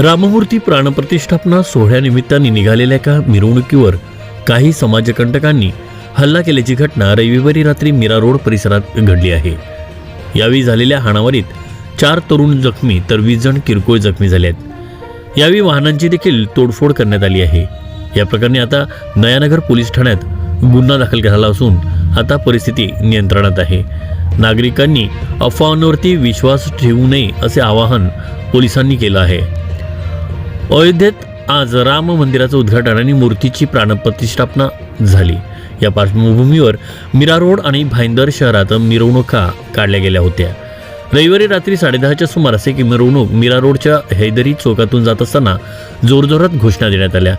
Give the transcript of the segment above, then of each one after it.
राममूर्ती प्राणप्रतिष्ठापना सोहळ्यानिमित्ताने निघालेल्या एका मिरवणुकीवर काही समाजकंटकांनी हल्ला केल्याची घटना रविवारी रात्री मीरा रोड परिसरात घडली आहे. यावेळी झालेल्या हाणामारीत चार तरुण जखमी तर वीस जण किरकोळ जखमी झाले आहेत. यावेळी वाहनांची देखील तोडफोड करण्यात आली आहे. या प्रकरणी आता नयानगर पोलीस ठाण्यात गुन्हा दाखल झाला असून आता परिस्थिती नियंत्रणात आहे. नागरिकांनी अफवांवरती विश्वास ठेवू नये असे आवाहन पोलिसांनी केलं आहे. अयोध्येत आज राम मंदिराचं उद्घाटन आणि मूर्तीची प्राणप्रतिष्ठापना झाली. या पार्श्वभूमीवर मीरा रोड आणि भाईंदर शहरात मिरवणुका काढल्या गेल्या होत्या. रविवारी रात्री साडेदहाच्या सुमारास एक मिरवणूक मीरा रोडच्या हैदरी चौकातून जात असताना जोरजोरात घोषणा देण्यात आल्या.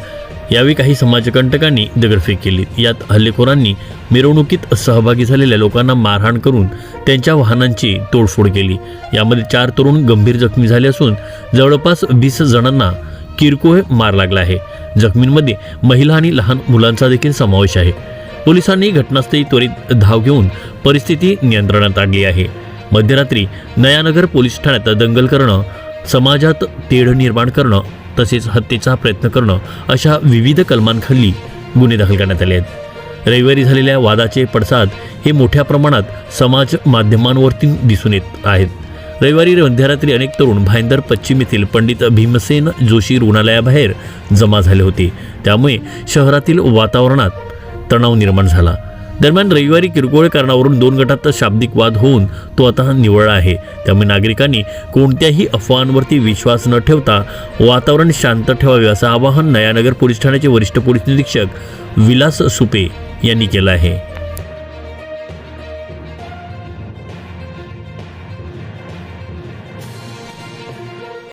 यावेळी काही समाजकंटकांनी दगडफेक केली. यात हल्लेखोरांनी मिरवणुकीत सहभागी झालेल्या लोकांना मारहाण करून त्यांच्या वाहनांची तोडफोड केली. यामध्ये चार तरुण गंभीर जखमी झाले असून जवळपास वीस जणांना किरकोळ मार लागला आहे. जखमींमध्ये महिला आणि लहान मुलांचा देखील समावेश आहे. पोलिसांनी घटनास्थळी त्वरित धाव घेऊन परिस्थिती नियंत्रणात आणली आहे. मध्यरात्री नयानगर पोलीस ठाण्यात दंगल करणं समाजात तेढ निर्माण करणं तसेच हत्येचा प्रयत्न करणं अशा विविध कलमांखाली गुन्हे दाखल करण्यात आले आहेत. रविवारी झालेल्या वादाचे पडसाद हे मोठ्या प्रमाणात समाज माध्यमांवरती दिसून येत आहेत. रविवारी मध्यरात्री अनेक तरुण भाईंदर पश्चिम येथील पंडित भीमसेन जोशी रुग्णालयाबाहेर जमा झाले होते. त्यामुळे शहरातील वातावरणात तणाव निर्माण झाला. दरम्यान रविवारी किरकोळ कारणावरून दोन गटात शाब्दिक वाद होऊन तो आता निवळला आहे. त्यामुळे नागरिकांनी कोणत्याही अफवांवरती विश्वास न ठेवता वातावरण शांत ठेवावे असं आवाहन नयानगर पोलीस ठाण्याचे वरिष्ठ पोलीस निरीक्षक विलास सुपे यांनी केलं आहे.